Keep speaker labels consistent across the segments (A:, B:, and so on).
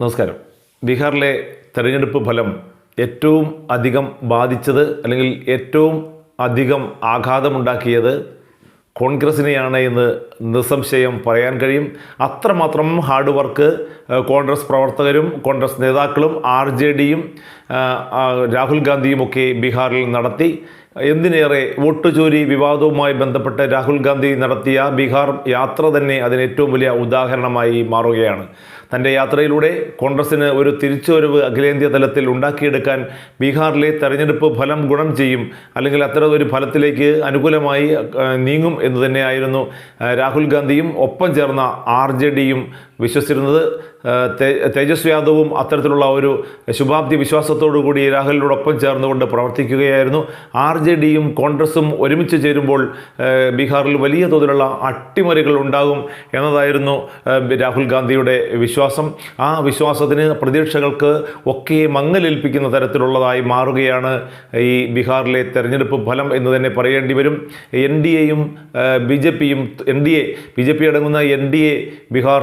A: നമസ്കാരം. ബീഹാറിലെ തെരഞ്ഞെടുപ്പ് ഫലം ഏറ്റവും അധികം ബാധിച്ചത് അല്ലെങ്കിൽ ഏറ്റവും അധികം ആഘാതമുണ്ടാക്കിയത് കോൺഗ്രസിനെയാണ് എന്ന് നിസ്സംശയം പറയാൻ കഴിയും. അത്രമാത്രം ഹാർഡ് വർക്ക് കോൺഗ്രസ് പ്രവർത്തകരും കോൺഗ്രസ് നേതാക്കളും ആർ ജെ ഡിയും രാഹുൽ ഗാന്ധിയുമൊക്കെ ബീഹാറിൽ നടത്തി. എന്തിനേറെ വോട്ട് ചോരി വിവാദവുമായി ബന്ധപ്പെട്ട് രാഹുൽ ഗാന്ധി നടത്തിയ ബീഹാർ യാത്ര തന്നെ അതിന് ഏറ്റവും വലിയ ഉദാഹരണമായി മാറുകയാണ്. തന്റെ യാത്രയിലൂടെ കോൺഗ്രസിന് ഒരു തിരിച്ചുവരവ് അഖിലേന്ത്യാ തലത്തിൽ ഉണ്ടാക്കിയെടുക്കാൻ ബീഹാറിലെ തെരഞ്ഞെടുപ്പ് ഫലം ഗുണം ചെയ്യും അല്ലെങ്കിൽ അത്തരം ഒരു ഫലത്തിലേക്ക് അനുകൂലമായി നീങ്ങും എന്ന് തന്നെയായിരുന്നു രാഹുൽ ഗാന്ധിയും ഒപ്പം ചേർന്ന ആർ ജെ ഡിയും വിശ്വസിച്ചിരുന്നത് തേജസ് യാദവും അത്തരത്തിലുള്ള ഒരു ശുഭാപ്തി വിശ്വാസത്തോടു കൂടി രാഹുലിനോടൊപ്പം ചേർന്നുകൊണ്ട് പ്രവർത്തിക്കുകയായിരുന്നു. ആർ ജെ ഡിയും കോൺഗ്രസും ഒരുമിച്ച് ചേരുമ്പോൾ ബീഹാറിൽ വലിയ തോതിലുള്ള അട്ടിമറികൾ ഉണ്ടാകും എന്നതായിരുന്നു രാഹുൽ ഗാന്ധിയുടെ വിശ്വാസം. ആ വിശ്വാസത്തിന് പ്രതീക്ഷകൾക്ക് ഒക്കെ മങ്ങലേൽപ്പിക്കുന്ന തരത്തിലുള്ളതായി മാറുകയാണ് ഈ ബീഹാറിലെ തെരഞ്ഞെടുപ്പ് ഫലം എന്ന് തന്നെ പറയേണ്ടി വരും. എൻ ഡി എയും ബി ജെ പിയും N D A B J P അടങ്ങുന്ന എൻ ഡി എ ബീഹാർ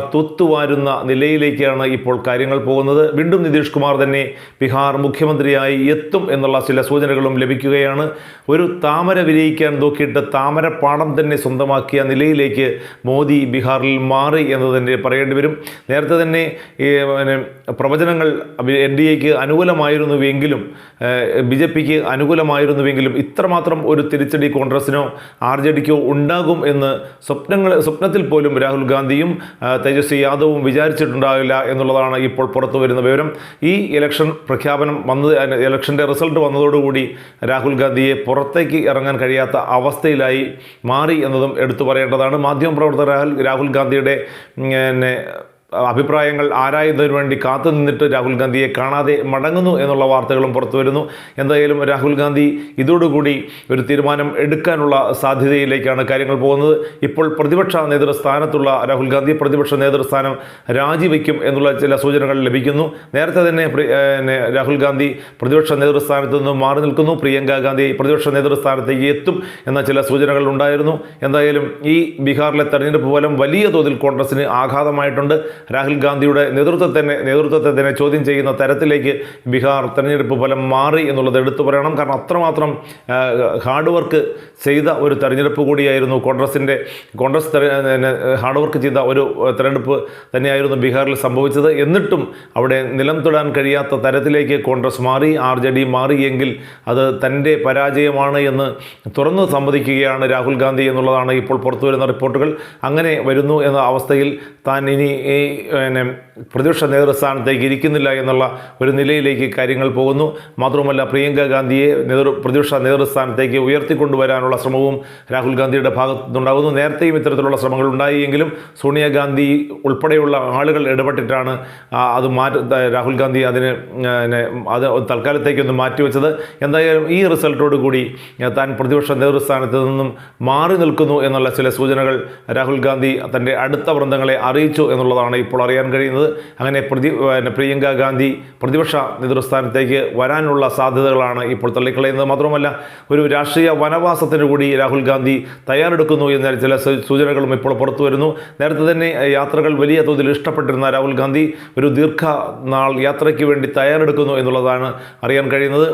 A: തൂത്തുവാരുന്ന നിലയിലേക്കാണ് ഇപ്പോൾ കാര്യങ്ങൾ പോകുന്നത്. വീണ്ടും നിതീഷ് കുമാർ തന്നെ ബീഹാർ മുഖ്യമന്ത്രിയായി എത്തും എന്നുള്ള ചില സൂചനകളും ലഭിക്കുകയാണ്. ഒരു താമര വിജയിക്കാൻ നോക്കിയിട്ട് താമരപ്പാടം തന്നെ സ്വന്തമാക്കിയ നിലയിലേക്ക് മോദി ബീഹാറിൽ മാറി എന്ന് തന്നെ പറയേണ്ടി വരും. നേരത്തെ തന്നെ പ്രവചനങ്ങൾ എൻ ഡി എക്ക് അനുകൂലമായിരുന്നുവെങ്കിലും ബി ജെ പിക്ക് അനുകൂലമായിരുന്നുവെങ്കിലും ഇത്രമാത്രം ഒരു തിരിച്ചടി കോൺഗ്രസിനോ ആർ ജെ ഡിക്കോ ഉണ്ടാകും എന്ന് സ്വപ്നങ്ങൾ സ്വപ്നത്തിൽ പോലും രാഹുൽ ഗാന്ധിയും തേജസ്വി യാദവും വിചാരിച്ചിട്ടുണ്ടാവില്ല എന്നുള്ളതാണ് ഇപ്പോൾ പുറത്തു വരുന്ന വിവരം. ഈ ഇലക്ഷൻ പ്രഖ്യാപനം വന്നത് ഇലക്ഷന്റെ റിസൾട്ട് വന്നതോടുകൂടി രാഹുൽ ഗാന്ധിയെ പുറത്തേക്ക് ഇറങ്ങാൻ കഴിയാത്ത അവസ്ഥയിലായി മാറി എന്നതും എടുത്തു പറയേണ്ടതാണ്. മാധ്യമപ്രവർത്തകർ രാഹുൽ ഗാന്ധിയുടെ പിന്നെ അഭിപ്രായങ്ങൾ ആരായുന്നതിന് വേണ്ടി കാത്തു നിന്നിട്ട് രാഹുൽ ഗാന്ധിയെ കാണാതെ മടങ്ങുന്നു എന്നുള്ള വാർത്തകളും പുറത്തു വരുന്നു. എന്തായാലും രാഹുൽ ഗാന്ധി ഇതോടുകൂടി ഒരു തീരുമാനം എടുക്കാനുള്ള സാധ്യതയിലേക്കാണ് കാര്യങ്ങൾ പോകുന്നത്. ഇപ്പോൾ പ്രതിപക്ഷ നേതൃസ്ഥാനത്തുള്ള രാഹുൽ ഗാന്ധി പ്രതിപക്ഷ നേതൃസ്ഥാനം രാജിവെക്കും എന്നുള്ള ചില സൂചനകൾ ലഭിക്കുന്നു. നേരത്തെ തന്നെ രാഹുൽ ഗാന്ധി പ്രതിപക്ഷ നേതൃസ്ഥാനത്ത് നിന്നും മാറി നിൽക്കുന്നു. പ്രിയങ്ക ഗാന്ധി പ്രതിപക്ഷ നേതൃസ്ഥാനത്തേക്ക് എത്തും എന്ന ചില സൂചനകൾ ഉണ്ടായിരുന്നു. എന്തായാലും ഈ ബീഹാറിലെ തെരഞ്ഞെടുപ്പ് ഫലം വലിയ തോതിൽ കോൺഗ്രസിന് ആഘാതമായിട്ടുണ്ട്. രാഹുൽ ഗാന്ധിയുടെ നേതൃത്വത്തെ തന്നെ നേതൃത്വത്തെ തന്നെ ചോദ്യം ചെയ്യുന്ന തരത്തിലേക്ക് ബീഹാർ തെരഞ്ഞെടുപ്പ് ഫലം മാറി എന്നുള്ളത് എടുത്തു പറയണം. കാരണം അത്രമാത്രം ഹാർഡ് വർക്ക് ചെയ്ത ഒരു തെരഞ്ഞെടുപ്പ് കൂടിയായിരുന്നു കോൺഗ്രസിന്റെ കോൺഗ്രസ് ഹാർഡ് വർക്ക് ചെയ്ത ഒരു തെരഞ്ഞെടുപ്പ് തന്നെയായിരുന്നു ബീഹാറിൽ സംഭവിച്ചത്. എന്നിട്ടും അവിടെ നിലം തൊടാൻ കഴിയാത്ത തരത്തിലേക്ക് കോൺഗ്രസ് മാറി ആർ ജെ ഡി മാറിയെങ്കിൽ അത് തന്റെ പരാജയമാണ് എന്ന് തുറന്നു സമ്മതിക്കുകയാണ് രാഹുൽ ഗാന്ധി എന്നുള്ളതാണ് ഇപ്പോൾ പുറത്തു വരുന്ന റിപ്പോർട്ടുകൾ. അങ്ങനെ വരുന്നു എന്ന അവസ്ഥയിൽ താൻ ഇനി പിന്നെ പ്രതിപക്ഷ നേതൃസ്ഥാനത്തേക്ക് ഇരിക്കുന്നില്ല എന്നുള്ള ഒരു നിലയിലേക്ക് കാര്യങ്ങൾ പോകുന്നു. മാത്രവുമല്ല പ്രിയങ്ക ഗാന്ധിയെ നേതൃ പ്രതിപക്ഷ നേതൃസ്ഥാനത്തേക്ക് ഉയർത്തിക്കൊണ്ടുവരാനുള്ള ശ്രമവും രാഹുൽ ഗാന്ധിയുടെ ഭാഗത്തു നിന്നുണ്ടാകുന്നു നേരത്തെയും ഇത്തരത്തിലുള്ള ശ്രമങ്ങൾ ഉണ്ടായെങ്കിലും സോണിയാഗാന്ധി ഉൾപ്പെടെയുള്ള ആളുകൾ ഇടപെട്ടിട്ടാണ് അത് മാറ്റ രാഹുൽ ഗാന്ധി അതിന് അത് തൽക്കാലത്തേക്കൊന്ന് മാറ്റിവെച്ചത്. എന്തായാലും ഈ റിസൾട്ടോട് കൂടി ഏഹ്, താൻ പ്രതിപക്ഷ നേതൃസ്ഥാനത്ത് നിന്നും മാറി നിൽക്കുന്നു എന്നുള്ള ചില സൂചനകൾ രാഹുൽ ഗാന്ധി തന്റെ അടുത്ത വൃന്ദങ്ങളെ അറിയിച്ചു എന്നുള്ളതാണ് ഇപ്പോൾ അറിയാൻ കഴിയുന്നത് അങ്ങനെ പ്രതി പ്രിയങ്ക ഗാന്ധി പ്രതിപക്ഷ നേതൃസ്ഥാനത്തേക്ക് വരാനുള്ള സാധ്യതകളാണ് ഇപ്പോൾ തള്ളിക്കളയുന്നത്. മാത്രമല്ല ഒരു രാഷ്ട്രീയ വനവാസത്തിന് കൂടി രാഹുൽ ഗാന്ധി തയ്യാറെടുക്കുന്നു എന്ന ചില സൂചനകളും ഇപ്പോൾ പുറത്തു വരുന്നു. നേരത്തെ തന്നെ യാത്രകൾ വലിയ തോതിൽ ഇഷ്ടപ്പെട്ടിരുന്ന രാഹുൽ ഗാന്ധി ഒരു ദീർഘ നാൾ യാത്രയ്ക്ക് വേണ്ടി തയ്യാറെടുക്കുന്നു എന്നുള്ളതാണ് അറിയാൻ കഴിയുന്നത്.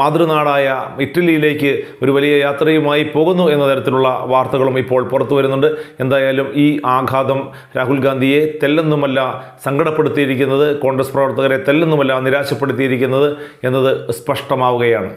A: മാതൃനാടായ ഇറ്റലിയിലേക്ക് ഒരു വലിയ യാത്രയുമായി പോകുന്നു എന്ന തരത്തിലുള്ള വാർത്തകളും ഇപ്പോൾ പുറത്തു വരുന്നുണ്ട്. എന്തായാലും ഈ ആഘാതം രാഹുൽ ഗാന്ധിയെ തെല്ലെന്നുമല്ല സങ്കടപ്പെടുത്തിയിരിക്കുന്നത് കോൺഗ്രസ് പ്രവർത്തകരെ തെല്ലെന്നുമല്ല നിരാശപ്പെടുത്തിയിരിക്കുന്നത് എന്നത് സ്പഷ്ടമാവുകയാണ്.